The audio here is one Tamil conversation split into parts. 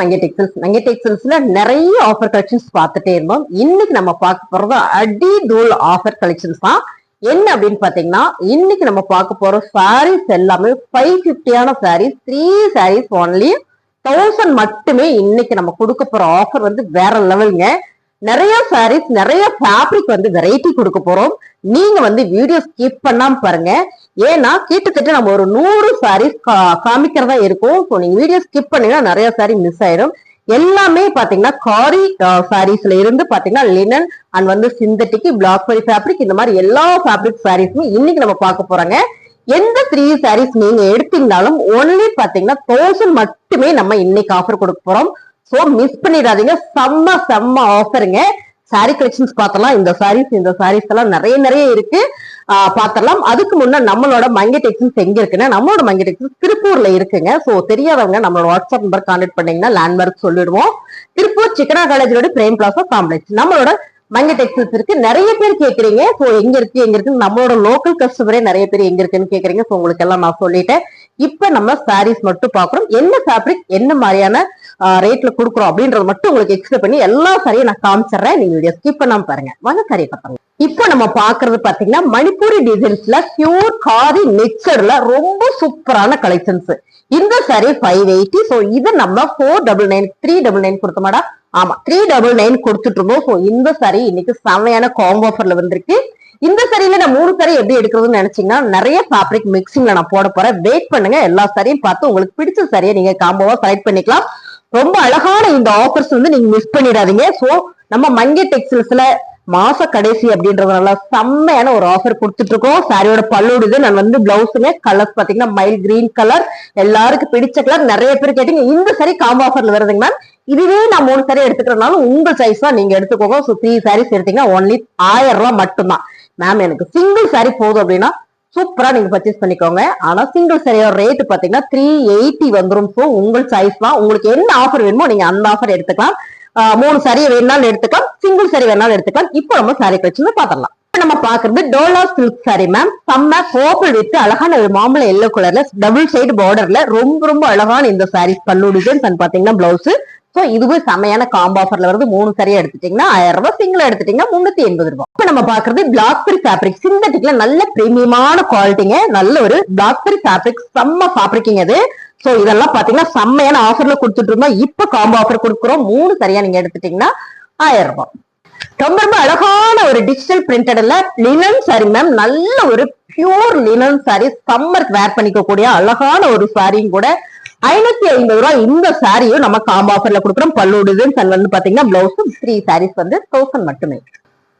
மங்கை டெக்ஸ்டைல்ஸ் நிறைய ஆஃபர் கலெக்ஷன்ஸ் பார்த்துட்டே இருந்தோம். இன்னைக்கு நம்ம பார்க்க போறது அடி தூள் ஆஃபர் கலெக்ஷன்ஸ் தான். என்ன அப்படின்னு பாத்தீங்கன்னா இன்னைக்கு நம்ம பார்க்க போற சாரீஸ் எல்லாமே five ஃபிஃப்டியான sarees three sarees only thousand மட்டுமே இன்னைக்கு நம்ம கொடுக்க போற ஆஃபர் வந்து வேற லெவலுங்க நிறைய சாரீஸ் நிறைய ஃபேப்ரிக் வந்து வெரைட்டி கொடுக்க போறோம். நீங்க வந்து வீடியோ ஸ்கிப் பண்ணாம பாருங்க. ஏன்னா கிட்டத்தட்ட நம்ம ஒரு நூறு சாரீஸ் காமிக்கிறதா இருக்கும். ஸோ நீங்க வீடியோ ஸ்கிப் பண்ணீங்கன்னா நிறைய சாரி மிஸ் ஆயிடும். எல்லாமே பாத்தீங்கன்னா காரி சாரீஸ்ல இருந்து பாத்தீங்கன்னா லினன் அண்ட் வந்து சிந்தட்டிக் பிளாக் பரி ஃபேப்ரிக் இந்த மாதிரி எல்லா ஃபேப்ரிக் சாரீஸுமே இன்னைக்கு நம்ம பார்க்க போறாங்க. எந்த த்ரீ சாரீஸ் நீங்க எடுத்தீங்கனாலும் ஒன்லி பாத்தீங்கன்னா தௌசண்ட் மட்டுமே நம்ம இன்னைக்கு ஆஃபர் கொடுக்க போறோம். ஸோ மிஸ் பண்ணிடாதீங்க. செம்ம செம்ம ஆஃபருங்க சாரி கலெக்ஷன்ஸ் பார்த்தலாம் இந்த சாரீஸ் இந்த சாரீஸ் எல்லாம் நிறைய நிறைய இருக்கு. பார்த்தலாம் அதுக்கு முன்ன நம்மளோட மங்கை டெக்ஸன்ஸ் எங்க இருக்குன்னா நம்மளோட மங்கை டெக்ஸன்ஸ் திருப்பூர்ல இருக்குங்க. சோ தெரியாதவங்க நம்மளோட வாட்ஸ்அப் நம்பர் கான்டாக்ட் பண்ணீங்கன்னா லேண்ட்மார்க் சொல்லிடுவோம். திருப்பூர் சிக்கனா காலேஜோட பிரேம் பிளாசா காம்ப்ளெக்ஸ் நம்மளோட மங்க டெக்ஸ்டைல்ஸ் இருக்கு. நிறைய பேர் கேக்குறீங்க. சோ எங்க இருக்கு எங்க இருக்கு நம்மளோட லோக்கல் கஸ்டமரே நிறைய பேர் எங்க இருக்குன்னு கேக்குறீங்க. சோ உங்களுக்கு எல்லாம் நான் சொல்லிட்டேன். இப்ப நம்ம சாரீஸ் மட்டும் பாக்குறோம். என்ன ஃபேப்ரிக் என்ன மாதிரியான ரேட்ல கொடுக்குறோம் அப்படின்றது மட்டும் உங்களுக்கு எக்ஸ்பிளைன் பண்ணி எல்லா சாரியும் நான் காமிச்சிடுறேன். நீங்க வீடியோ ஸ்கிப் பண்ணாம பாருங்க. வாங்க சாரியை பார்த்தாங்க இப்போ நம்ம பாக்குறது பாத்தீங்கன்னா மணிப்பூரி டிசைன்ஸ்ல பியூர் காதி மிக்சர்ல ரொம்ப சூப்பரான கலெக்ஷன்ஸ் இந்த சாரி ஃபைவ் எயிட்டி ஸோ இது நம்ம four double nine three double nine கொடுத்தோமாடா? ஆமா த்ரீ டபுள் நைன் கொடுத்துட்டு இருந்தோம். ஸோ இந்த சாரி இன்னைக்கு செம்மையான காம்போ ஆஃபர்ல வந்திருக்கு. இந்த சரியில நான் மூணு சரி எப்படி எடுக்கிறதுன்னு நினைச்சீங்கன்னா நிறைய ஃபேப்ரிக் மிக்சிங்ல நான் போட போறேன். வெயிட் பண்ணுங்க எல்லா சரியும் பார்த்து உங்களுக்கு பிடிச்ச சாரியை நீங்க காம்போவா செலக்ட் பண்ணிக்கலாம். ரொம்ப அழகான இந்த ஆஃபர்ஸ் வந்து நீங்க மிஸ் பண்ணிடாதீங்க. சோ நம்ம மங்கை டெக்ஸ்டைல்ஸ்ல மாச கடைசி அப்படின்றதுனால செம்மையான ஒரு ஆஃபர் கொடுத்துட்டு இருக்கோம் சாரியோட பல்லுடுது நான் வந்து பிளவுஸுங்க கலர்ஸ் பாத்தீங்கன்னா மைல் கிரீன் கலர் எல்லாருக்கும் பிடிச்ச கலர் நிறைய பேர் கேட்டீங்க இந்த சரி காம்போ ஆஃபர்ல வருதுங்க மேம் இதுவே நான் மூணு சாரி எடுத்துக்கிறதுனால உங்க சைஸ் தான் நீங்க எடுத்துக்கோங்க. ஸோ த்ரீ சாரீஸ் எடுத்தீங்கன்னா ஒன்லி ஆயிரம் ரூபாய் மட்டும்தான். மேம் எனக்கு சிங்கிள் சாரி போதும் அப்படின்னா சூப்பரா நீங்க பர்ச்சேஸ் பண்ணிக்கோங்க. ஆனா சிங்கிள் சாரியோட ரேட் பாத்தீங்கன்னா த்ரீ எயிட்டி வந்துரும். ஸோ உங்கள் சைஸ் தான். உங்களுக்கு என்ன ஆஃபர் வேணுமோ நீங்க அந்த ஆஃபர் எடுத்துக்கலாம். மூணு சாரி வேணாலும் எடுத்துக்கலாம். சிங்கிள் சாரி வேணாலும் எடுத்துக்கலாம். இப்போ நம்ம சாரி கலெக்ஷன் பாத்திரலாம் நம்ம பாக்குறது டோலா சில்க் சாரி மேம் செம்ம கோப்பல் வித்து அழகான ஒரு மாம்பழம் எல்லோ கலர்ல டபுள் சைடு பார்டர்ல ரொம்ப ரொம்ப அழகான இந்த சாரீஸ் பல்லு டிசைன் பாத்தீங்கன்னா பிளவுஸ் சோ இதுவே செமையான காம்போ ஆஃபர்ல வருது. மூணு சரியா எடுத்துட்டீங்கன்னா ஆயிரம் ரூபாய் சிங்கிள் எடுத்துட்டீங்கன்னா முன்னூத்தி எண்பது ரூபாய். இப்ப நம்ம பாக்குறது பிளாக்பெரி ஃபேப்ரிக் சிந்தட்டிக்ல நல்ல பிரீமியமான குவாலிட்டிங்க நல்ல ஒரு பிளாக்பெரி ஃபேப்ரிக் செம்ம ஃபேப்ரிக்கிங் அது சோ இதெல்லாம் பாத்தீங்கன்னா செம்மையான ஆஃபர்ல கொடுத்துட்டு இருந்தோம். இப்ப காம்போ ஆஃபர் கொடுக்குறோம். மூணு சரியா நீங்க எடுத்துட்டீங்கன்னா ஆயிரம் ரூபாய். ரொம்ப ரொம்ப அழகான ஒரு டிஜிட்டல் பிரிண்டட்ல லினன் சாரி மேம் நல்ல ஒரு பியூர் லினன் சாரி சம்மருக்கு வேர் பண்ணிக்க கூடிய அழகான ஒரு சாரியும் கூட ஐநூத்தி ஐம்பது ரூபாய் இந்த சாரியும் நம்ம காம்போ ஆஃபர்ல கொடுக்குறோம். பல்லு டிசைன்ஸ் அண்ட் வந்து பாத்தீங்கன்னா பிளவுஸ் த்ரீ சாரீஸ் வந்து தௌசண்ட் மட்டுமே.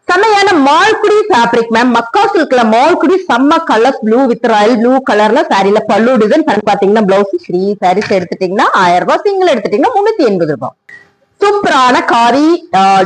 செம்மையான மால்குடி ஃபேப்ரிக் மேம் மக்கா சில்க்ல மால்குடி செம்ம colours blue with royal blue கலர்ல சாரில பல்லு டிசைன் பாத்தீங்கன்னா பிளவுஸ் த்ரீ சாரீஸ் எடுத்துட்டீங்கன்னா ஆயிரம் ரூபாய் சிங்கிள் எடுத்துட்டீங்கன்னா முன்னூத்தி எண்பது ரூபாய். சூப்பரான காரி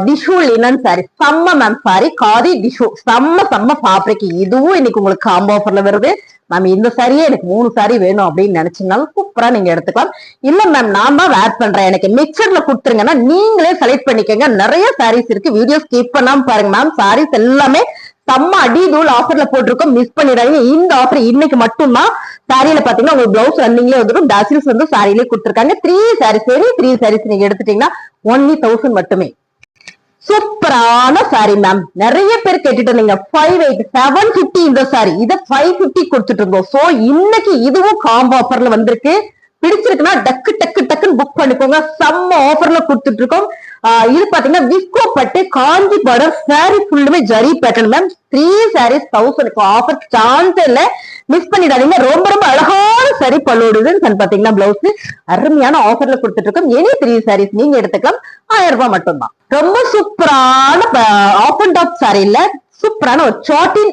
டிஷு லினன் சாரி செம்ம மேம் சாரி காரி டிஷு. செம்ம செம்ம ஃபேப்ரிக் இதுவும் இன்னைக்கு உங்களுக்கு காம்போ ஆஃபர்ல வருது. மேம் இந்த சாரியே எனக்கு மூணு சாரி வேணும் அப்படின்னு நினைச்சீங்கனாலும் சூப்பரா நீங்க எடுத்துக்கலாம். இல்ல மேம் நான் தான் வேர் பண்றேன். எனக்கு மிக்சர்ல கொடுத்துருங்கன்னா நீங்களே செலக்ட் பண்ணிக்கோங்க. நிறைய சாரீஸ் இருக்கு. வீடியோ ஸ்கிப் பண்ணாம பாருங்க மேம் சாரீஸ் எல்லாமே செம்ம அடி தூள் ஆஃபர்ல போட்டிருக்கோம். மிஸ் பண்ணிடாதீங்க. இந்த ஆஃபர் இன்னைக்கு மட்டும்தான் சாரியில பாத்தீங்கன்னா உங்களுக்கு பிளவுஸ் ரன்னிங்லேயே வந்துடும். டாசில்ஸ் வந்து சாரியிலே கொடுத்துருக்காங்க. த்ரீ சாரீஸ் சரி த்ரீ சாரீஸ் நீங்க எடுத்துட்டீங்கன்னா ஒன்லி தௌசண்ட் மட்டுமே. சூப்பரான சாரி மேம் நிறைய பேர் கேட்டுட்டு இருந்தீங்க. ஃபைவ் எயிட் செவன் பிப்டி இந்த சாரி இதை ஃபைவ் பிப்டி கொடுத்துட்டு இருந்தோம். சோ இன்னைக்கு இதுவும் காம்போ ஆஃபர்ல வந்திருக்கு. பிடிச்சிருக்குன்னா டக்கு டக்கு டக்குன்னு புக் பண்ணிக்கோங்க. செம்ம ஆஃபர்ல கொடுத்துட்டு இருக்கோம் இது பாத்தீங்கன்னா விஸ்கோ பட்டு காஞ்சி பார்டர் சாரி ஃபுல்லுமே zari pattern ma'am three sarees thousand offer chance இல்ல. மிஸ் பண்ணிடாதீங்க. ரொம்ப ரொம்ப அழகான சரி பல்லோடுதுன்னு பாத்தீங்கன்னா பிளவுஸ் அருமையான ஆஃபர்ல கொடுத்துட்டு இருக்கோம் எனி த்ரீ சாரீஸ் நீங்க எடுத்துக்கலாம். ஆயிரம் ரூபாய் மட்டும்தான். ரொம்ப சூப்பரான ஆஃப் அண்ட் டாப் சாரில சூப்பரான ஒரு சாட்டின்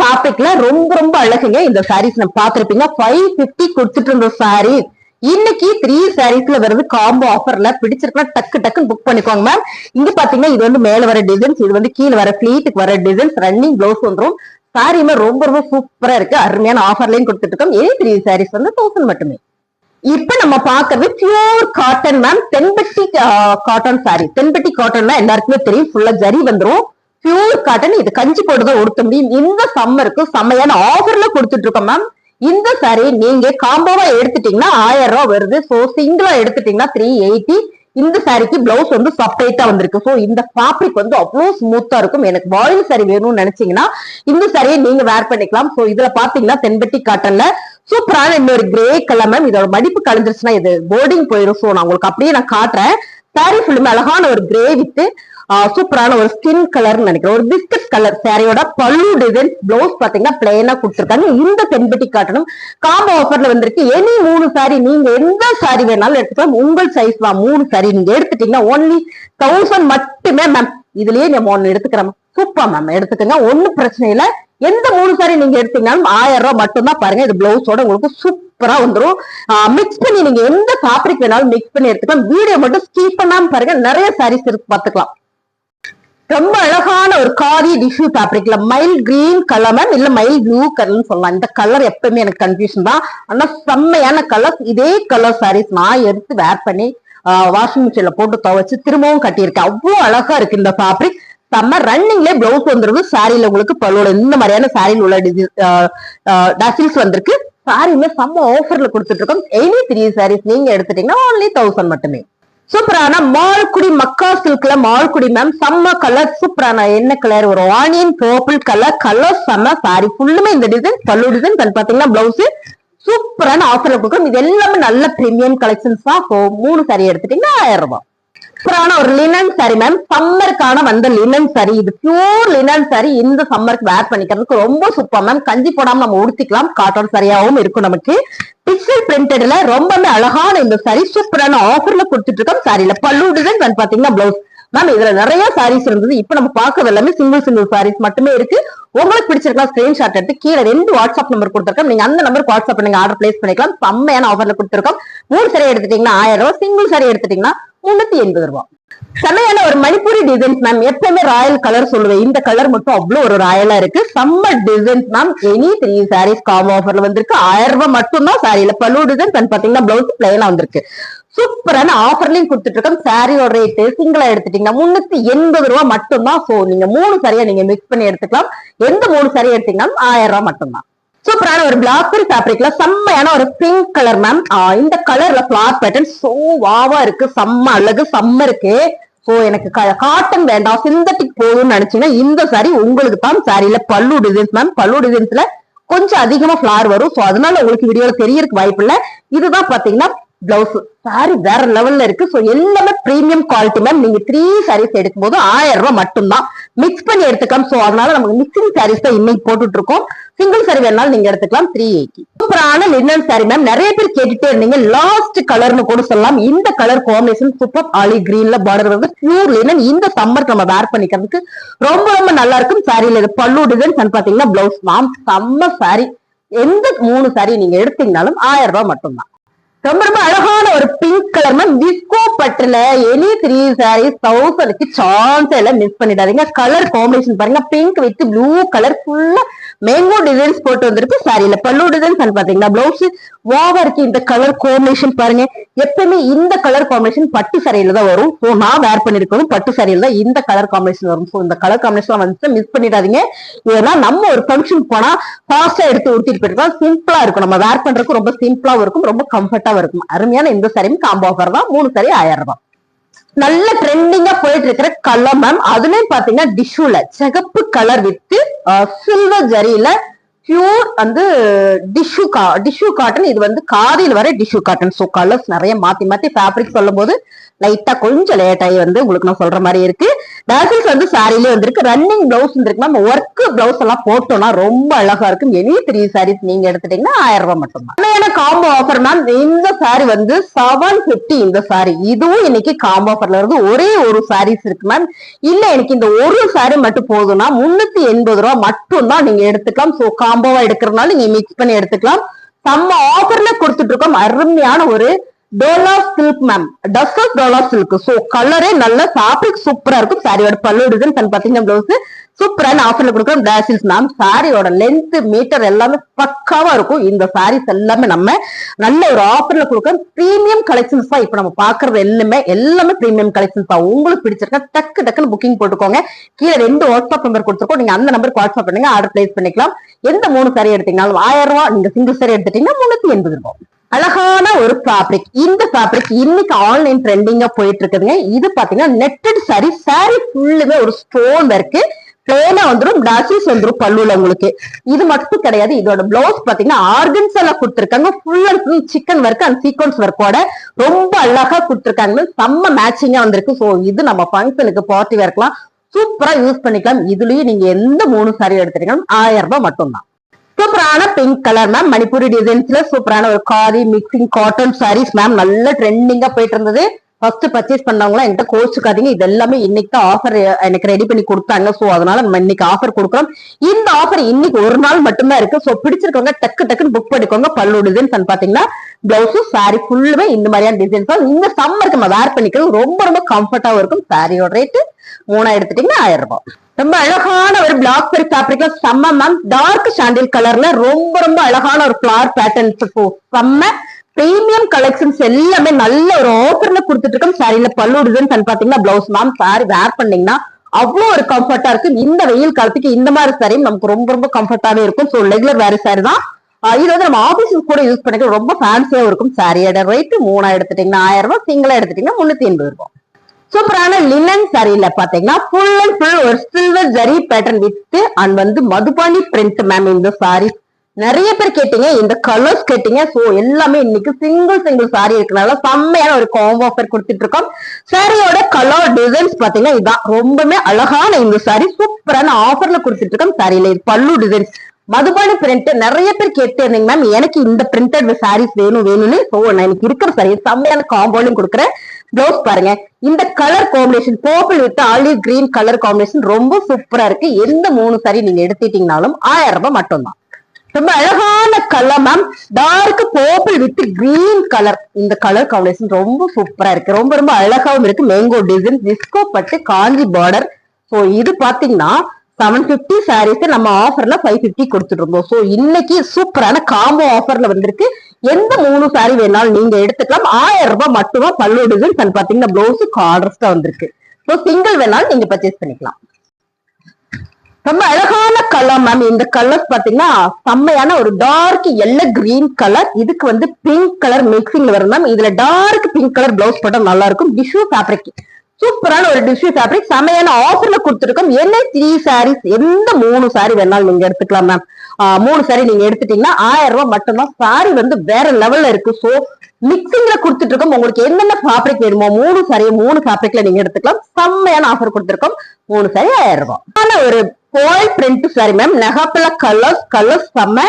டாபிக்ல ரொம்ப ரொம்ப அழகுங்க. இந்த சாரீஸ் நம்ம பாத்திருப்பீங்க ஃபைவ் பிப்டி கொடுத்துட்டு இருந்த சாரி இன்னைக்கு த்ரீ சாரீஸ்ல வருது காம்போ ஆஃபர்ல பிடிச்சிருக்கா டக்கு டக்குன்னு புக் பண்ணிக்கோங்க மேம் இங்க பாத்தீங்கன்னா இது வந்து மேல வர டிசைன்ஸ் இது வந்து கீழே வர பிளீட்டுக்கு வர டிசைன்ஸ் ரன்னிங் ப்ளவுஸ் வந்துடும் சாரியுமே ரொம்ப ரொம்ப சூப்பரா இருக்கு. அருமையான ஆஃபர்லயும் கொடுத்துட்டு இருக்கோம். எனி த்ரீ சாரீஸ் வந்து தௌசண்ட் மட்டுமே. இப்ப நம்ம பாக்குறது பியூர் காட்டன் மேம் தென்பட்டி காட்டன் சாரி தென்பட்டி காட்டன்னா எல்லாருக்குமே தெரியும். ஃபுல்லா ஜரி வந்துடும் பியூர் காட்டன் இது கஞ்சி போட்டுதான் உடுத்த முடியும். இந்த சம்மருக்கு செம்மையான ஆஃபர்ல கொடுத்துட்டு இருக்கோம் மேம் இந்த சாரி நீங்க காம்போவா எடுத்துட்டீங்கன்னா ஆயிரம் ரூபாய் வருது. சோ சிங்கிளா எடுத்துட்டீங்கன்னா த்ரீ எயிட்டி இந்த சாரிக்கு பிளவுஸ் வந்து செப்பரேட்டா வந்திருக்கு. சோ இந்த ஃபேப்ரிக் வந்து அவ்வளவு ஸ்மூத்தா இருக்கும். எனக்கு வாயில் சாரி வேணும்னு நினைச்சீங்கன்னா இந்த சாரியை நீங்க வேர் பண்ணிக்கலாம். சோ இதுல பாத்தீங்கன்னா தென்பெட்டி காட்டன்ல சூப்பரான இன்னொரு கிரே கலர் மேம் இதோட மடிப்பு கலைஞ்சிருச்சுன்னா இது போர்டிங் போயிடும் சோ நான் உங்களுக்கு அப்படியே நான் காட்டுறேன். சாரி ஃபுல்லுமே அழகான ஒரு கிரே வித்து சூப்பரான ஒரு ஸ்கின் கலர்னு நினைக்கிறேன். ஒரு பிஸ்கட் கலர் சாரியோட பல்லு டிசைன் பிளவுஸ் பாத்தீங்கன்னா பிளைனா கொடுத்துருக்காங்க. இந்த தென்பெட்டி காட்டணும். காம்போ ஆஃபர்ல வந்திருக்கு. எனி மூணு சாரி நீங்க எந்த சாரி வேணாலும் எடுத்துக்கலாம். உங்கள் சைஸ் தான். மூணு சாரி நீங்க எடுத்துட்டீங்கன்னா ஒன்லி தௌசண்ட் மட்டுமே மேம் இதுலயே நம்ம ஒண்ணு எடுத்துக்கிறோம். சூப்பர் மேம் எடுத்துக்கோங்க. ஒன்னும் பிரச்சனை இல்லை. எந்த மூணு சாரி நீங்க எடுத்தீங்கனாலும் ஆயிரம் ரூபாய் மட்டும்தான் பாருங்க. இது பிளவுஸோட உங்களுக்கு சூப்பரா வந்துடும் மிக்ஸ் பண்ணி நீங்க எந்த ஃபேப்ரிக் வேணாலும் மிக்ஸ் பண்ணி எடுத்துக்கலாம். வீடியோ மட்டும் ஸ்கீப் பண்ணாம பாருங்க. நிறைய சாரீஸ் இருக்கு. பாத்துக்கலாம் ரொம்ப அழகான ஒரு காரி டிஷ்யூ ஃபேப்ரிக்ல மைல் கிரீன் கலர் இல்ல மைல் ப்ளூ கலர்னு சொல்லலாம். இந்த கலர் எப்பவுமே எனக்கு கன்ஃபியூஷன் தான். ஆனா செம்மையான கலர் இதே கலர் சாரீஸ் நான் எடுத்து வேர் பண்ணி வாஷிங் மிஷின்ல போட்டு துவைச்சு திரும்பவும் கட்டியிருக்கேன். அவ்வளவு அழகா இருக்கு இந்த ஃபேப்ரிக் செம்ம ரன்னிங்லேயே பிளவுஸ் வந்துருக்கு சாரியில உங்களுக்கு பல்லோட இந்த மாதிரியான சாரியில் உள்ள டசில்ஸ் வந்திருக்கு. சாரியுமே செம்ம ஆஃபர்ல கொடுத்துட்டு இருக்கோம். எனி த்ரீ சாரீஸ் நீங்க எடுத்துட்டீங்கன்னா ஒன்லி தௌசண்ட் மட்டுமே. சூப்பரான மால்குடி மக்கா சில்க்ல மால்குடி மேம் செம்ம கலர் சூப்பரான என்ன கலர் ஒரு ஆனியன் பர்பிள் கலர் கலர் செம்ம சாரி ஃபுல்லுமே இந்த டிசைன் பல்லு டிசைன் பாத்தீங்கன்னா பிளவுஸ் சூப்பரான ஆஃபர்ல கொடுக்குறோம் இது எல்லாமே நல்ல பிரீமியம் கலெக்ஷன்ஸ் தான். மூணு சாரி எடுத்துட்டீங்கன்னா ஆயிரம் ரூபாய். சூப்பரான ஒரு லினன் சாரி மேம் சம்மருக்கான வந்த லினன் சாரி இது பியூர் லினன் சாரி இந்த சம்மருக்கு வேர் பண்ணிக்கிறதுக்கு ரொம்ப சூப்பர் மேம் கஞ்சி போடாம நம்ம உடுத்திக்கலாம். காட்டன் சரியாவும் இருக்கும் நமக்கு. பிக்சல் பிரிண்டட்ல ரொம்பவே அழகான இந்த சாரி சூப்பரான ஆஃபர்ல கொடுத்துட்டு இருக்கோம் சாரியில பல்லு டிசைன் வந்து பாத்தீங்கன்னா பிளவுஸ் மேம் இதுல நிறைய சாரீஸ் இருந்தது. இப்ப நம்ம பார்க்கறது எல்லாமே சிங்கிள் சிங்கிள் சாரீஸ் மட்டுமே இருக்கு. உங்களுக்கு பிடிச்சிருக்கலாம் ஸ்கிரீன்ஷாட் எடுத்து கீழே ரெண்டு வாட்ஸ்அப் நம்பர் கொடுத்துருக்கோம் நீங்க அந்த நம்பருக்கு வாட்ஸ்அப் நீங்க ஆர்டர் பிளேஸ் பண்ணிக்கலாம். செம்மையான ஆஃபர்ல கொடுத்துருக்கோம். மூணு சாரி எடுத்துட்டீங்கன்னா ஆயிரம் ரூபாய். சிங்கிள் சாரி எடுத்துட்டீங்கன்னா முன்னூத்தி எண்பது ரூபாய் செமையான ஒரு மணிப்பூரி டிசைன்ஸ் மேம் எப்பவுமே ராயல் கலர் சொல்லுவேன். இந்த கலர் மட்டும் அவ்வளவு ஒரு ராயலா இருக்கு. Summer designs ma'am any three sarees come ஆஃபர்ல வந்திருக்கு. ஆயிரம் ரூபாய் மட்டும்தான் சாரியில பல்லு டிசைன் பாத்தீங்கன்னா பிளவுஸ் பிளைனா வந்திருக்கு. சூப்பரான ஆஃபர்லயும் கொடுத்துட்டு இருக்கோம் சாரியோட ரேட்டு சிங்கிளா எடுத்துட்டீங்கன்னா முன்னூத்தி எண்பது ரூபாய் மட்டும்தான். சோ நீங்க மூணு சாரியா நீங்க மிக்ஸ் பண்ணி எடுத்துக்கலாம். எந்த மூணு சாரி எடுத்தீங்கன்னா ஆயிரம் ரூபாய் மட்டும்தான். சூப்பரான ஒரு பிளாக் ஃபேப்ரிக்ல செம்மையான ஒரு பிங்க் கலர் மேம் இந்த கலர்ல ஃபிளார் பேட்டர்ன் சோவாவா இருக்கு. செம்ம அழகு செம்ம இருக்கு. சோ எனக்கு காட்டன் வேண்டாம் சிந்தட்டிக் போதும்னு நினைச்சீங்கன்னா இந்த சாரி உங்களுக்கு தான் சாரியில பல்லு டிசைன்ஸ் மேம் பல்லு டிசைன்ஸ்ல கொஞ்சம் அதிகமா ஃபிளார் வரும். சோ அதனால உங்களுக்கு வீடியோல தெரியறதுக்கு வாய்ப்பு இல்ல. இதுதான் பாத்தீங்கன்னா பிளவுஸ் சாரி வேற லெவல்ல இருக்கு. சோ எல்லாமே பிரீமியம் குவாலிட்டி மேம் நீங்க த்ரீ சாரீஸ் எடுக்கும் போது ஆயிரம் ரூபாய் மட்டும்தான். மிக்ஸ் பண்ணி எடுத்துக்கலாம். சோ அதனால நமக்கு மிக்சிங் சாரீஸ் தான் இன்னைக்கு போட்டுட்டு இருக்கோம் சிங்கிள் சாரி வேணாலும் நீங்க எடுத்துக்கலாம். த்ரீ எயிட்டி சூப்பரான லினன் சாரி மேம் நிறைய பேர் கேட்டுட்டே இருந்தீங்க. லாஸ்ட் கலர்னு கூட சொல்லலாம். இந்த கலர் காம்பினேஷன் சூப்பர் ஆலி கிரீன்ல பார்டர் வந்து பியூர் லினன் இந்த சம்மர் நம்ம வேர் பண்ணிக்கிறதுக்கு ரொம்ப ரொம்ப நல்லா இருக்கும். சாரியில இது பல்லு டிசைன் பாத்தீங்கன்னா பிளவுஸ் மேம் செம்ம சாரி எந்த மூணு சாரி நீங்க எடுத்தீங்கனாலும் ஆயிரம் ரூபாய் மட்டும்தான். ரொம்ப ரொம்ப அழகான ஒரு பிங்க் கலர் மேம் விஸ்கோ பட்டுல எனி த்ரீ சாரீஸ் தௌசண்ட்க்கு சான்ஸ் எல்லாம் மிஸ் பண்ணிடாதீங்க. கலர் காம்பினேஷன் பாருங்க பிங்க் வித் ப்ளூ கலர் ஃபுல்லா மேங்கோ டிசைன்ஸ் போட்டு வந்திருக்கு. சாரியில பல்லு டிசைன்ஸ் பாத்தீங்கன்னா பிளவுஸ் வாவா இருக்கு இந்த கலர் காம்பினேஷன் பாருங்க. எப்பவுமே இந்த கலர் காம்பினேஷன் பட்டு சாரியில தான் வரும். ஸோ நான் வேர் பண்ணிருக்கணும் பட்டு சாரியில தான் இந்த கலர் காம்பினேஷன் வரும். ஸோ இந்த கலர் காம்பினேஷன் வந்து மிஸ் பண்ணிடாதீங்க. ஏன்னா நம்ம ஒரு ஃபங்க்ஷன் போனா ஃபாஸ்டா எடுத்து உடுத்திட்டு போயிருக்கோம் சிம்பிளா இருக்கும். நம்ம வேர் பண்றதுக்கு ரொம்ப சிம்பிளாவும் இருக்கும் ரொம்ப கம்ஃபர்ட்டாவும் இருக்கும். அருமையான இந்த சாரியும் காம்போ ஆஃபர் தான். மூணு சாரி ஆயிரம் ரூபாய். நல்ல ட்ரெண்டிங்கா போயிட்டு இருக்கிற கலர் மேம் அதுலயும் பாத்தீங்கன்னா டிஷ்யூல சிகப்பு கலர் வித்து சில்வர் ஜரியில பியூர் வந்து டிஷ்யூ கா டிஷ்யூ காட்டன் இது வந்து காதியில் வர டிஷ்யூ காட்டன் ஸோ கலர்ஸ் நிறைய மாத்தி மாத்தி ஃபேப்ரிக் சொல்லும் போது லைட்டா கொஞ்சம் லேட் ஆகி வந்து உங்களுக்கு நான் சொல்ற மாதிரி இருக்கு. டேசல்ஸ் வந்து சாரிலே வந்திருக்கு. ரன்னிங் பிளவுஸ் வந்துருக்கு மேம் ஒர்க் பிளவுஸ் எல்லாம் போட்டோம்னா ரொம்ப அழகா இருக்கும். எனி த்ரீ சாரீஸ் நீங்க எடுத்துட்டீங்கன்னா ஆயிரம் ரூபாய் மட்டும் தான். காம்போ ஆஃபர் மேம் இந்த சாரி வந்து செவன் பிப்டி இந்த சாரி இதுவும் இன்னைக்கு காம்போ ஆஃபர்ல இருந்து ஒரே ஒரு சாரீஸ் இருக்கு மேம் இல்ல எனக்கு இந்த ஒரு சாரி மட்டும் போதும்னா முன்னூத்தி எண்பது ரூபா மட்டும் தான் நீங்க எடுத்துக்கலாம். சோ காம்போவா எடுக்கிறதுனால நீங்க மிக்ஸ் பண்ணி எடுத்துக்கலாம். செம்ம ஆஃபர்ல கொடுத்துட்டு இருக்கோம் அருமையான ஒரு டோலா சில்க் மேம் டஸ்ஸஸ் டோலா சில்க் சோ கலரே நல்ல ஃபேப்ரிக் சூப்பரா இருக்கும். சாரியோட பல்லு டிசைன் பாத்தீங்கன்னா பிளவுஸ் சூப்பரான ஆஃபர்ல கொடுக்குறோம் டேசில்ஸ் மேம் சாரியோட லென்த் மீட்டர் எல்லாமே பக்காவா இருக்கும். இந்த சாரீஸ் எல்லாமே நம்ம நல்ல ஒரு ஆஃபர்ல கொடுக்குறோம். ப்ரீமியம் கலெக்ஷன்ஸ் தான் இப்ப நம்ம பாக்குறது எல்லாமே. எல்லாமே ப்ரீமியம் கலெக்ஷன்ஸ் தான். உங்களுக்கு பிடிச்சிருக்கா டக்கு டக்குன்னு புக்கிங் போட்டுக்கோங்க. கீழே ரெண்டு வாட்ஸ்அப் நம்பர் கொடுத்துருக்கோம். நீங்க அந்த நம்பருக்கு வாட்ஸ்அப் பண்ணுங்க. ஆர்டர் பிளேஸ் பண்ணிக்கலாம். எந்த மூணு சாரி எடுத்தீங்கனாலும் ஆயிரம் ரூபாய் நீங்க சிங்கிள் சாரி எடுத்துட்டீங்கன்னா முன்னூத்தி எண்பது ரூபாய். அழகான ஒரு ஃபேப்ரிக் இந்த ஃபேப்ரிக் இன்னைக்கு ஆன்லைன் ட்ரெண்டிங்கா போயிட்டு இருக்குதுங்க. இது பாத்தீங்கன்னா நெட்டட் சாரி சாரி ஃபுல்லுமே ஒரு ஸ்டோன் இருக்கு பிளேனா வந்துடும் டாஷஸ் வந்துடும் பல்லுல உங்களுக்கு. இது மட்டும் கிடையாது இதோட பிளவுஸ் பாத்தீங்கன்னா ஆர்கன்ஸ் எல்லாம் கொடுத்துருக்காங்க. Full and full chikan work and sequins ஒர்க்கோட ரொம்ப அழகா கொடுத்துருக்காங்க. செம்ம மேட்சிங்கா வந்திருக்கு. சோ இது நம்ம ஃபங்க்ஷனுக்கு பார்ட்டி வேர்க்கலாம் சூப்பரா யூஸ் பண்ணிக்கலாம். இதுலயும் நீங்க எந்த மூணு சாரி எடுத்துருக்கணும் ஆயிரம் ரூபாய் மட்டும்தான். சூப்பரான பிங்க் கலர் மேம் மணிப்பூரி டிசைன்ஸ்ல சூப்பரான ஒரு காரி மிக்சிங் காட்டன் சாரீஸ் மேம் நல்ல ட்ரெண்டிங்கா போயிட்டு இருந்தது. ஃபர்ஸ்ட் பர்ச்சேஸ் பண்ணவங்களாம் என்கிட்ட கோச்சுக்காதீங்க இது எல்லாமே இன்னைக்கு தான் ஆஃபர் எனக்கு ரெடி பண்ணி கொடுத்தாங்க. ஸோ அதனால நம்ம இன்னைக்கு ஆஃபர் கொடுக்குறோம். இந்த ஆஃபர் இன்னைக்கு ஒரு நாள் மட்டும்தான் இருக்கு. ஸோ பிடிச்சிருக்கவங்க டக்கு டக்குன்னு புக் பண்ணிக்கோங்க. பல்லு டிசைன்ஸ் பாத்தீங்கன்னா பிளவுஸும் சாரி ஃபுல்லுமே இந்த மாதிரியான டிசைன்ஸ் இந்த சம்மருக்கு நம்ம வேர் பண்ணிக்கிறது ரொம்ப ரொம்ப கம்ஃபர்டாவும் இருக்கும். சாரியோட ரேட்டு மூணா எடுத்துட்டீங்கன்னா ஆயிரம் ரூபாய். ரொம்ப அழகான ஒரு பிளாக் பெரி ஃபேப்ரிக்ல செம்ம மேம் டார்க் சாண்டில் கலர்ல ரொம்ப ரொம்ப அழகான ஒரு ஃபிளார் பேட்டர்ன்ஸ் செம்ம பிரீமியம் கலெக்ஷன்ஸ் எல்லாமே நல்ல ஒரு ஆஃபர்ல கொடுத்துட்டு இருக்கோம் சாரில பல்லு டிசைன் பாத்தீங்கன்னா பிளவுஸ் மேம் சாரி வேர் பண்ணீங்கன்னா அவ்வளோ ஒரு கம்ஃபர்ட்டா இருக்கும் இந்த வெயில் காலத்துக்கு இந்த மாதிரி சாரியும் நமக்கு ரொம்ப ரொம்ப கம்ஃபர்ட்டாவே இருக்கும். ஸோ ரெகுலர் வேற சாரி தான். இது வந்து நம்ம ஆபீஸுக்கு கூட யூஸ் பண்ணிக்கலாம் ரொம்ப ஃபேன்சியா இருக்கும். சாரியோட ரேட்டு மூணா எடுத்துட்டீங்கன்னா ஆயிரம் ரூபாய் சிங்கிளா எடுத்துட்டீங்கன்னா முன்னூத்தி எண்பது ரூபாய். சூப்பரான லினன் சாரியில பாத்தீங்கன்னா ஃபுல் அண்ட் ஃபுல் ஒரு silver zari pattern with and வந்து மதுபானி பிரிண்ட் மேம் இந்த சாரி நிறைய பேர் கேட்டீங்க இந்த கலர்ஸ் கேட்டீங்க. சோ எல்லாமே இன்னைக்கு சிங்கிள் சிங்கிள் சாரி இருக்கனால செம்மையான ஒரு காம்போ ஆஃபர் கொடுத்துட்டு இருக்கோம் சாரியோட கலர் டிசைன்ஸ் பாத்தீங்கன்னா இதான். ரொம்பவே அழகான இந்த சாரி சூப்பரான ஆஃபர்ல கொடுத்துட்டு இருக்கோம் சாரியில பல்லு டிசைன்ஸ் மதுபானி பிரிண்ட் நிறைய பேர் கேட்டு இருந்தீங்க மேம் எனக்கு இந்த பிரிண்டட் சாரீஸ் வேணும் வேணும்னு. சோ நான் எனக்கு இருக்கிற சாரி செம்மையான காம்போலையும் கொடுக்குறேன். ப்ளவுஸ் பாருங்க. இந்த colour combination purple with olive green colour combination ரொம்ப சூப்பரா இருக்கு. எந்த மூணு சாரி நீங்க எடுத்துட்டீங்கனாலும் ஆயிரம் ரூபாய் மட்டும்தான். ரொம்ப அழகான colour ma'am dark purple with green colour இந்த கலர் காம்பினேஷன் ரொம்ப சூப்பரா இருக்கு. ரொம்ப ரொம்ப அழகாவும் இருக்கு. மேங்கோ டிசைன் டிஸ்கோ பட்டு காஞ்சி பார்டர் ஸோ இது பாத்தீங்கன்னா செவன் பிப்டி சாரீஸ் நம்ம ஆஃபர்ல ஃபைவ் பிப்டி கொடுத்துட்டு இருந்தோம் ஸோ இன்னைக்கு சூப்பரான காம்போ ஆஃபர்ல வந்திருக்கு. எந்த மூணு சாரி வேணாலும் நீங்க எடுத்துக்கலாம். ஆயிரம் ரூபாய் மட்டும்தான் பல்லு டிசைன் பாத்தீங்கன்னா பிளவுஸ் கார்டர்ஸ் வந்திருக்கு. ஸோ சிங்கிள் வேணாலும் நீங்க பர்ச்சேஸ் பண்ணிக்கலாம். ரொம்ப அழகான கலர் மேம் இந்த கலர்ஸ் பாத்தீங்கன்னா செம்மையான ஒரு டார்க் எல்லோ கிரீன் கலர் இதுக்கு வந்து பிங்க் கலர் மிக்சிங்ல வரும் மேம் இதுல டார்க் பிங்க் கலர் பிளவுஸ் போட்டா நல்லா இருக்கும் டிஷ்யூ ஃபேப்ரிக் சூப்பரான ஒரு டிஷ்யூ ஃபேப்ரிக் செம்மையான ஆஃபர்ல கொடுத்துருக்கோம். என்ன? த்ரீ சாரீஸ் எந்த மூணு சாரி வேணாலும் நீங்க எடுத்துக்கலாம் மேம் மூணு சாரி நீங்க எடுத்துட்டீங்கன்னா ஆயிரம் ரூபாய் மட்டும்தான். சாரி வந்து வேற லெவல்ல இருக்கு. சோ மிக்சிங்ல கொடுத்துட்டு இருக்கோம் உங்களுக்கு என்னென்ன ஃபேப்ரிக் வேணுமோ மூணு சாரி மூணு ஃபேப்ரிக்ல நீங்க எடுத்துக்கலாம். செம்மையான ஆஃபர் கொடுத்துருக்கோம். மூணு சாரி ஆயிரம் ரூபாய். ஒரு கோயில் பிரிண்ட் சாரி மேம் நெகாப்பல கலர்ஸ் கலர்ஸ் செம்ம.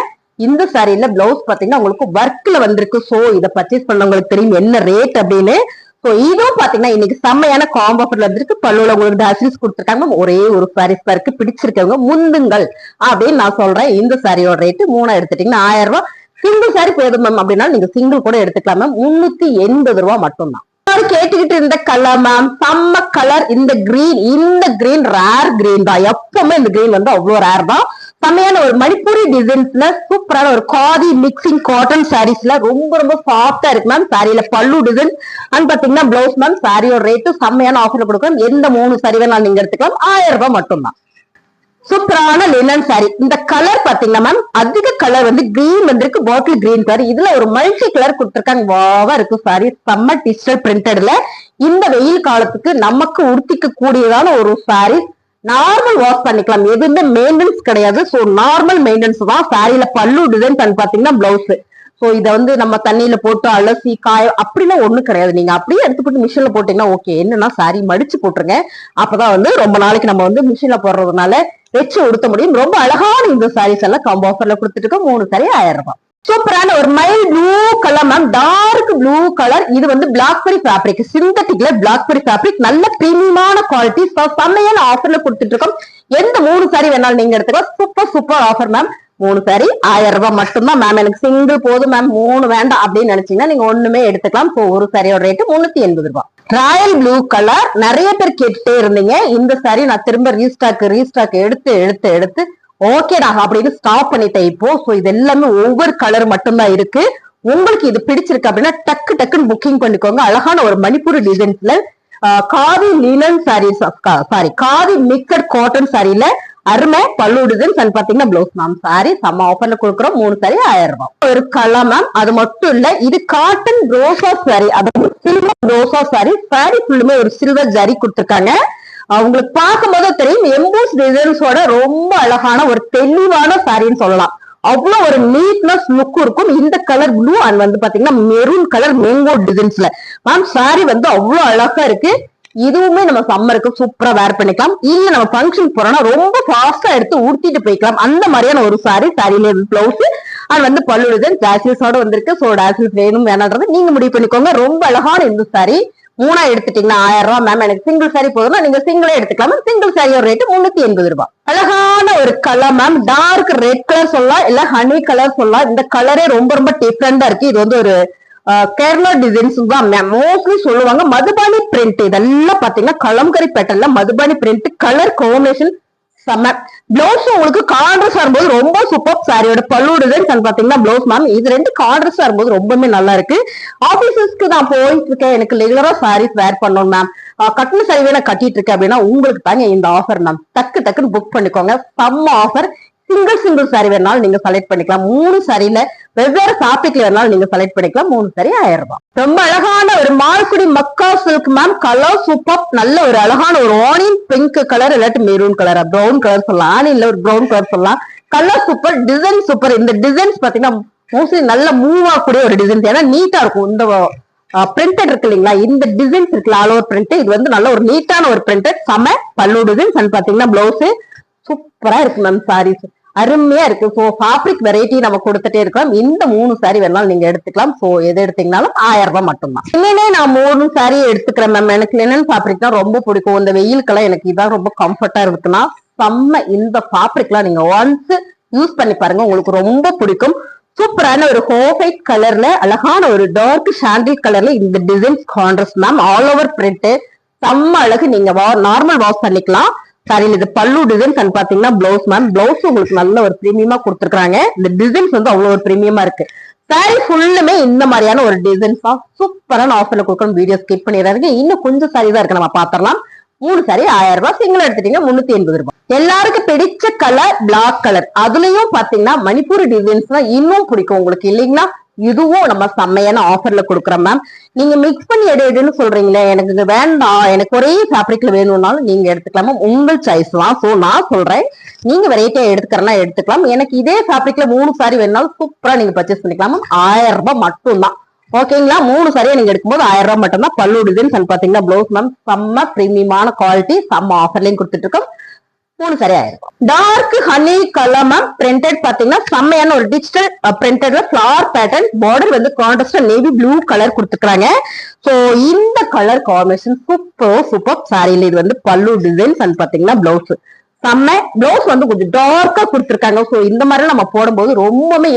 இந்த சாரியில பிளவுஸ் பாத்தீங்கன்னா உங்களுக்கு ஒர்க்ல வந்திருக்கு. சோ இதை பர்ச்சேஸ் பண்ணவங்களுக்கு தெரியும் என்ன ரேட் அப்படின்னு. ஸோ இதுவும் பாத்தீங்கன்னா இன்னைக்கு செம்மையான காம்போ ஆஃபர்ல வந்திருக்கு. பல்லுல உங்களுக்கு டாசில்ஸ் கொடுத்துருக்காங்க. மேம் ஒரே ஒரு சாரீஸ் இருக்கு பிடிச்சிருக்கவங்க முந்துங்கள். அப்படின்னு நான் சொல்றேன். இந்த சாரியோட ரேட்டு மூணா எடுத்துட்டீங்கன்னா ஆயிரம் ரூபாய். சிங்கிள் சாரி போதும் மேம் அப்படின்னா நீங்க சிங்கிள் கூட எடுத்துக்கலாம் மேம் முன்னூத்தி எண்பது ரூபாய் மட்டும்தான். எல்லாரும் கேட்டுக்கிட்டு இருந்த கலர் மேம் செம்ம கலர் இந்த கிரீன் இந்த கிரீன் ரேர் கிரீன் தான். எப்பவுமே இந்த கிரீன் வந்து அவ்வளவு ரேர் தான். செம்மையான ஒரு மணிப்பூரி டிசைன்ஸ்ல சூப்பரான ஒரு காதி மிக்சிங் காட்டன் சாரீஸ்ல ரொம்ப ரொம்ப சாஃப்டா இருக்கு மேம் சாரியில பல்லு டிசைன் அண்ட் பாத்தீங்கன்னா பிளவுஸ் மேம் சாரியோட ரேட்டு செம்மையான ஆஃபர் கொடுக்கணும் எந்த மூணு சாரி வேணாலும் நீங்க எடுத்துக்கலாம். ஆயிரம் ரூபாய் மட்டும்தான். சூப்பரான லினன் சாரி இந்த கலர் பாத்தீங்கன்னா மேம் அதிக கலர் வந்து கிரீன் வந்திருக்கு பாட்டில் கிரீன் கலர் இதுல ஒரு மல்டி கலர் கொடுத்துருக்காங்க. வாவா இருக்கு சாரி செம்ம டிஜிட்டல் பிரிண்டட்ல இந்த வெயில் காலத்துக்கு நமக்கு உடுத்திக்க கூடியதான ஒரு சாரி நார்மல் வாஷ் பண்ணிக்கலாம். எதுவுமே மெயின்டெனன்ஸ் கிடையாது. சோ நார்மல் மெயின்டெனன்ஸ் தான் சாரியில பல்லு டிசைன் பண்ணி பாத்தீங்கன்னா பிளவுஸ் சோ இத வந்து நம்ம தண்ணியில போட்டு அலசி காய அப்படிலாம் ஒண்ணும் கிடையாது. நீங்க அப்படியே எடுத்து போட்டு மிஷின்ல போட்டீங்கன்னா ஓகே என்னன்னா சாரி மடிச்சு போட்டுருங்க. அப்பதான் வந்து ரொம்ப நாளைக்கு நம்ம வந்து மிஷின்ல போடுறதுனால வச்சு உடுத்த முடியும். ரொம்ப அழகான இந்த சாரீஸ் எல்லாம் காம்போ ஆஃபர்ல கொடுத்துட்டு இருக்கோம் மூணு சாரி ஆயிரம் ரூபாய். சூப்பரான ஒரு mild blue colour ma'am dark blue colour இது வந்து பிளாக்பெரி ஃபேப்ரிக் சிந்தட்டிக்ல பிளாக்பெரி ஃபேப்ரிக் நல்ல பிரீமியமான குவாலிட்டி செம்மையான ஆஃபர்ல கொடுத்துட்டு இருக்கோம் எந்த மூணு சாரி வேணாலும் நீங்க எடுத்துக்கலாம். சூப்பர் சூப்பர் ஆஃபர் மேம் மூணு சாரி ஆயிரம் ரூபாய் மட்டும்தான் மேம் எனக்கு சிங்கிள் போதும் மேம் மூணு வேண்டாம் அப்படின்னு நினைச்சீங்கன்னா நீங்க ஒண்ணுமே எடுத்துக்கலாம். இப்போ ஒரு சாரியோட ரேட்டு முன்னூத்தி எண்பது ரூபாய். ராயல் ப்ளூ கலர் நிறைய பேர் கேட்டுட்டே இருந்தீங்க. இந்த சாரி நான் திரும்ப ரீஸ்டாக் ரீஸ்டாக் எடுத்து எடுத்து எடுத்து ஓகேடா அப்படின்னு ஸ்டாப் பண்ணிட்டேன் இப்போ. ஸோ இது எல்லாமே ஒவ்வொரு கலர் மட்டும்தான் இருக்கு. உங்களுக்கு இது பிடிச்சிருக்கு அப்படின்னா டக்கு டக்குன்னு புக்கிங் பண்ணிக்கோங்க. அழகான ஒரு Manipur டிசைன்ஸ்ல khadi linen sarees sari khadi mixed cotton சாரியில அருமை பல்லுடுதுன்னு பாத்தீங்கன்னா ப்ளவுஸ் மேம் சாரி செம்ம ஆஃபர்ல கொடுக்குறோம். மூணு சாரி ஆயிரம் ரூபாய். ஒரு கலர் மேம் அது மட்டும் இல்ல இது காட்டன் ரோசா சாரி அது சில்வர் ரோசா சாரி சாரி ஃபுல்லுமே ஒரு சில்வர் ஜரி கொடுத்துருக்காங்க. அவங்களுக்கு பார்க்கும் பார்க்கும்போது தெரியும். எம்போஸ் டிசைன்ஸோட ரொம்ப அழகான ஒரு தெளிவான சாரின்னு சொல்லலாம். அவ்வளவு ஒரு நீட்னஸ் லுக் இருக்கும். இந்த கலர் ப்ளூ அண்ட் வந்து பாத்தீங்கன்னா மெரூன் கலர் மேங்கோ டிசைன்ஸ்ல மேம் சாரி வந்து அவ்வளவு அழகா இருக்கு. இதுவுமே நம்ம சம்மருக்கு சூப்பரா வேர் பண்ணிக்கலாம். இல்ல நம்ம ஃபங்க்ஷன் போறோம்னா ரொம்ப ஃபாஸ்டா எடுத்து உடுத்திட்டு போய்க்கலாம். அந்த மாதிரியான ஒரு சாரி சாரியில பிளவுஸ் அது வந்து பல்லு டிசைன் டேசில்ஸோட வந்திருக்கு. சோ டேசில்ஸ் வேணும் வேணான்றது நீங்க முடிவு பண்ணிக்கோங்க. ரொம்ப அழகான இந்த சாரி மூணா எடுத்துட்டீங்கன்னா ஆயிரம் ரூபாய். மேம் எனக்கு சிங்கிள் சாரி போதும்னா நீங்க சிங்கிளே எடுத்துக்கலாம். சிங்கிள் சாரியோட ரேட் முன்னூத்தி எண்பது ரூபாய். அழகான ஒரு colour ma'am dark red colour சொல்லலாம் இல்ல ஹனி கலர் சொல்லலாம் இந்த கலரே ரொம்ப ரொம்ப டிஃப்ரெண்டா இருக்கு. இது வந்து ஒரு கேரளா டிசைன்ஸ் தான் மோஸ்ட்லி சொல்லுவாங்க மதுபானி பிரிண்ட் இதெல்லாம் பாத்தீங்கன்னா கலம்கரி பேட்டர்ல மதுபானி பிரிண்ட் கலர் காம்பினேஷன் செம்ம பிளவுஸ் உங்களுக்கு கான்ட்ரஸ் வரும்போது ரொம்ப சூப்பர் சாரியோட பல்லு டிசைன்ஸ் அண்ட் பாத்தீங்கன்னா பிளவுஸ் மேம் இது ரெண்டு கான்ட்ரஸ் வரும்போது ரொம்பவே நல்லா இருக்கு. ஆபீசஸ்க்கு நான் போயிட்டு இருக்கேன். எனக்கு ரெகுலரா சாரீஸ் வேர் பண்ணணும் மேம் கட்டின சாரி நான் கட்டிட்டு இருக்கேன் அப்படின்னா உங்களுக்கு தாங்க இந்த ஆஃபர் மேம் டக்கு டக்குன்னு புக் பண்ணிக்கோங்க. செம்ம ஆஃபர் சிங்கிள் சிங்கிள் சாரி வேணாலும் நீங்க செலக்ட் பண்ணிக்கலாம். மூணு சாரியில வெவ்வேறு டாபிக்ல வேணாலும் நீங்க செலக்ட் பண்ணிக்கலாம். மூணு சாரி ஆயிரம் ரூபாய். ரொம்ப அழகான ஒரு மால்குடி மக்கா சில்க் மேம் கலர் சூப்பர் நல்ல ஒரு அழகான ஒரு ஆனியன் பிங்க் கலர் இல்லாட்டி மெரூன் கலர் ப்ரௌன் கலர் சொல்லலாம். ஆனியன்ல ஒரு ப்ரௌன் கலர் சொல்லலாம். கலர் சூப்பர் டிசைன் சூப்பர் இந்த டிசைன்ஸ் பாத்தீங்கன்னா மோஸ்ட்லி நல்ல மூவ் ஆகக்கூடிய ஒரு டிசைன்ஸ் ஏன்னா நீட்டா இருக்கும். இந்த பிரிண்டட் இருக்கு இல்லைங்களா? இந்த டிசைன்ஸ் இருக்குல்ல ஆல் ஓவர் பிரிண்ட் இது வந்து நல்ல ஒரு நீட்டான ஒரு பிரிண்டட் செம பல்லு டிசைன்ஸ் அண்ட் பாத்தீங்கன்னா பிளவுஸ் சூப்பரா இருக்கு மேம் சாரீஸ் அருமையா இருக்கு. சோ ஃபேப்ரிக் வெரைட்டி நம்ம கொடுத்துட்டே இருக்கோம் இந்த மூணு சாரி வேணாலும் நீங்க எடுத்துக்கலாம். சோ எது எடுத்தீங்கனாலும் ஆயிரம் ரூபாய் மட்டும்தான். லினனே நான் மூணு சாரி எடுத்துக்கிறேன் மேம் எனக்கு லினன் ஃபேப்ரிக் தான் ரொம்ப பிடிக்கும். இந்த வெயிலுக்கெல்லாம் எனக்கு இதான் ரொம்ப கம்ஃபர்டா இருக்குன்னா செம்ம இந்த ஃபேப்ரிக்லாம் நீங்க ஒன்ஸ் யூஸ் பண்ணி பாருங்க உங்களுக்கு ரொம்ப பிடிக்கும். சூப்பரான ஒரு ஹோஃபைட் கலர்ல அழகான ஒரு டார்க் ஷாண்டில் கலர்ல இந்த designs contrast ma'am all over print செம்ம அழகு. நீங்க நார்மல் வாஷ் பண்ணிக்கலாம். சாரியில் இது பல்லு டிசைன்ஸ் அண்ட் பாத்தீங்கன்னா பிளவுஸ் மேம் பிளவுஸ் உங்களுக்கு நல்ல ஒரு பிரீமியமா கொடுத்துருக்காங்க இந்த டிசைன்ஸ் வந்து அவ்வளவு ஒரு பிரீமியமா இருக்கு. சாரி ஃபுல்லுமே இந்த மாதிரியான ஒரு டிசைன்ஸ் தான். சூப்பரான ஆஃபர்ல கொடுக்கணும் வீடியோ ஸ்கிப் பண்ணிடுறாங்க இன்னும் கொஞ்சம் சாரி தான் இருக்கு. நம்ம பாத்திரலாம். மூணு சாரி ஆயிரம் ரூபாய் சிங்கிள் எடுத்துட்டீங்க முன்னூத்தி எண்பது ரூபாய். எல்லாருக்கும் பிடிச்ச கலர் பிளாக் கலர் அதுலயும் பாத்தீங்கன்னா மணிப்பூர் டிசைன்ஸ் தான் இன்னும் பிடிக்கும். உங்களுக்கு இல்லைங்களா? இதுவும் நம்ம செம்மையான ஆஃபர்ல கொடுக்குறோம் மேம் நீங்க மிக்ஸ் பண்ணி எடு எடுன்னு சொல்றீங்களே எனக்கு இது வேண்டாம். எனக்கு ஒரே ஃபேப்ரிக்ல வேணும்னாலும் நீங்க எடுத்துக்கலாம் உங்கள் சாய்ஸ் தான். ஸோ நான் சொல்றேன். நீங்க வெரைட்டியா எடுத்துக்கிறனா எடுத்துக்கலாம். எனக்கு இதே ஃபேப்ரிக்ல மூணு சாரி வேணும்னாலும் சூப்பரா நீங்க பர்ச்சேஸ் பண்ணிக்கலாம் மேம் ஆயிரம் ரூபாய் மட்டும்தான். ஓகேங்களா மூணு சரியா நீங்க எடுக்கும்போது ஆயிரம் ரூபாய் மட்டும் தான் பல்லு டிசைன்ஸ் பாத்தீங்கன்னா பிளவுஸ் மேம் செம்ம பிரீமியமான குவாலிட்டி செம்ம ஆஃபர்லயும் கொடுத்துட்டு இருக்கோம். மூணு சரியா ஆயிருக்கும் டார்க் ஹனி கலமம் பிரிண்டட் பாத்தீங்கன்னா செம்மையான ஒரு டிஜிட்டல் பிரிண்டட்ல ஃபிளவர் பேட்டர்ன் பார்டர் வந்து கான்ட்ராஸ்ட் நேவி ப்ளூ கலர் கொடுத்துருக்காங்க. சோ இந்த கலர் காம்பினேஷன் சூப்பர் சூப்பர் சாரியில இது வந்து பல்லு டிசைன்ஸ் அண்ட் பாத்தீங்கன்னா பிளவுஸ் செம்ம பிளவுஸ் வந்து கொஞ்சம் டார்க்கா கொடுத்துருக்காங்க. சோ இந்த மாதிரி நம்ம போடும்போது ரொம்பவுமே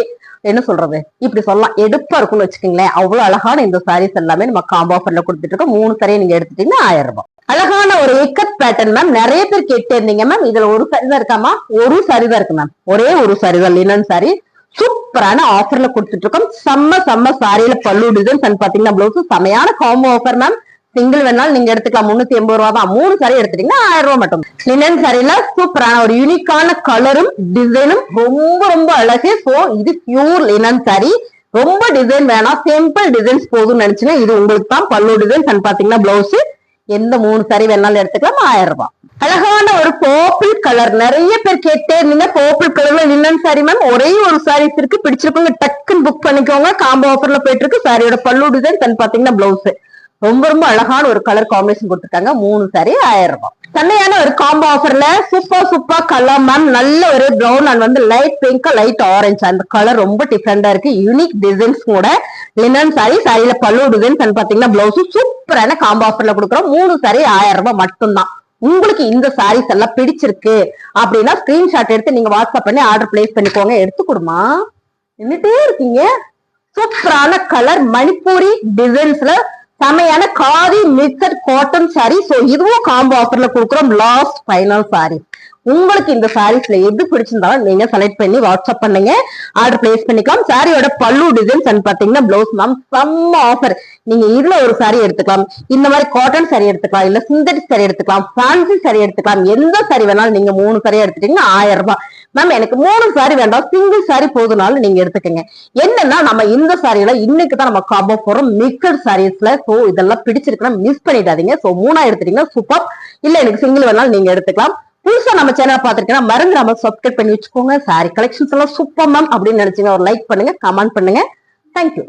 என்ன சொல்றது? இப்படி சொல்லலாம். எடுப்பா இருக்கும்னு வச்சுக்கோங்களேன். அவ்வளவு அழகான இந்த சாரீஸ் எல்லாமே நம்ம காம்போ ஆஃபர்ல கொடுத்துட்டு இருக்கோம். மூணு சாரியை நீங்க எடுத்துட்டீங்கன்னா ஆயிரம் ரூபாய். அழகான ஒரு இக்கத் பேட்டர்ன் மேம் நிறைய பேர் கேட்டிருந்தீங்க மேம் இதுல ஒரு சரிதான் இருக்காமா ஒரு சரிதான் இருக்கு மேம் ஒரே ஒரு சரிதான் லினன் சாரி. சூப்பரான ஆஃபர்ல கொடுத்துட்டு இருக்கோம். செம்ம செம்ம சாரியில பல்லு டிசைன்ஸ் அண்ட் பாத்தீங்கன்னா பிளவுஸ் செமையான காம்போ ஆஃபர் மேம் சிங்கிள் வேணாலும் நீங்க எடுத்துக்கலாம். முன்னூத்தி எண்பது ரூபா தான். மூணு சாரி எடுத்துட்டீங்கன்னா ஆயிரம் ரூபா மட்டும். லினன் சாரியில சூப்பரான ஒரு யூனிக்கான கலரும் டிசைனும் ரொம்ப ரொம்ப அழகு. சோ இது பியூர் லினன் சாரி ரொம்ப டிசைன் வேணாம். சிம்பிள் டிசைன்ஸ் போதும்னு நினைச்சுன்னா இது உங்களுக்கு தான் பல்லு டிசைன்ஸ் அண்ட் பாத்தீங்கன்னா பிளவுஸ் எந்த மூணு சரி வேணாலும் எடுத்துக்கலாம்? ஆயிரம் ரூபாய். அழகான ஒரு பர்பிள் கலர் நிறைய பேர் கேட்டே இருந்தீங்க பர்பிள் கலர்ல லினன் சாரி மேம் ஒரே ஒரு சாரீஸ் இருக்கு பிடிச்சிருக்கவங்க டக்குன்னு புக் பண்ணிக்கோங்க. காம்போ ஆஃபர்ல போயிட்டு இருக்கு. சாரியோட பல்லு டிசைன் தன் பாத்தீங்கன்னா பிளவுஸ் ரொம்ப ரொம்ப அழகான ஒரு கலர் காம்பினேஷன் கொடுத்துருக்காங்க. மூணு சாரி ஆயிரம் ரூபாய். சென்னையான ஒரு காம்போ ஆஃபர்ல சூப்பர் சூப்பர் கலர் மேம் நல்ல ஒரு ப்ரௌன் அண்ட் வந்து லைட் பிங்க் லைட் ஆரஞ்சு அந்த கலர் ரொம்ப டிஃப்ரெண்டா இருக்கு. யூனிக் டிசைன்ஸ் கூட. லினன் சாரி சாரியில பல்லு டிசைன்ஸ் அண்ட் பாத்தீங்கன்னா பிளவுஸ் சூப்பரான காம்போ ஆஃபர்ல கொடுக்குறோம். மூணு சாரி ஆயிரம் ரூபாய் மட்டும்தான். உங்களுக்கு இந்த சாரீஸ் எல்லாம் பிடிச்சிருக்கு அப்படின்னா ஸ்கிரீன்ஷாட் எடுத்து நீங்க வாட்ஸ்அப் பண்ணி ஆர்டர் பிளேஸ் பண்ணிக்கோங்க. எடுத்துக்கொடுமா கொடுமா. இருக்கீங்க. சூப்பரான கலர் மணிப்பூரி டிசைன்ஸ்ல செமையான khadi mixed cotton sari so இதுவும் காம்போ ஆஃபர்ல கொடுக்குறோம் லாஸ்ட் ஃபைனல் சாரி உங்களுக்கு இந்த சாரீஸ்ல எது பிடிச்சிருந்தாலும் நீங்க செலக்ட் பண்ணி வாட்ஸ்அப் பண்ணுங்க. ஆர்டர் பிளேஸ் பண்ணிக்கலாம். சாரியோட பல்லு டிசைன்ஸ் அண்ட் பாத்தீங்கன்னா பிளவுஸ் மேம் செம்ம ஆஃபர் நீங்க இதுல ஒரு சாரி எடுத்துக்கலாம். இந்த மாதிரி காட்டன் சாரி எடுத்துக்கலாம். இல்ல சிந்தட்டிக் சாரி எடுத்துக்கலாம். ஃபேன்சி சாரி எடுத்துக்கலாம். எந்த சாரி வேணாலும் நீங்க மூணு சாரி எடுத்துட்டீங்கன்னா ஆயிரம் ரூபாய். மேம் எனக்கு மூணு சாரி வேண்டாம். சிங்கிள் சாரி போதுனாலும் நீங்க எடுத்துக்கங்க. என்னன்னா நம்ம இந்த சாரியில இன்னைக்கு தான் நம்ம காம்போ போறோம் மிக்கட் சாரீஸ்ல சோ இதெல்லாம் பிடிச்சிருக்குன்னா மிஸ் பண்ணிடாதீங்க. சோ மூணா எடுத்துட்டீங்கன்னா சூப்பர் இல்ல எனக்கு சிங்கிள் வேணாலும் நீங்க எடுத்துக்கலாம். புதுசா நம்ம சேனல் பார்த்துருக்கேன்னா மறந்து நம்ம சப்ஸ்கிரைப் பண்ணி வச்சுக்கோங்க. சாரி கலெக்ஷன்ஸ் எல்லாம் சூப்பர் மேம் அப்படின்னு நினைச்சீங்க ஒரு லைக் பண்ணுங்க கமெண்ட் பண்ணுங்க. தேங்க்யூ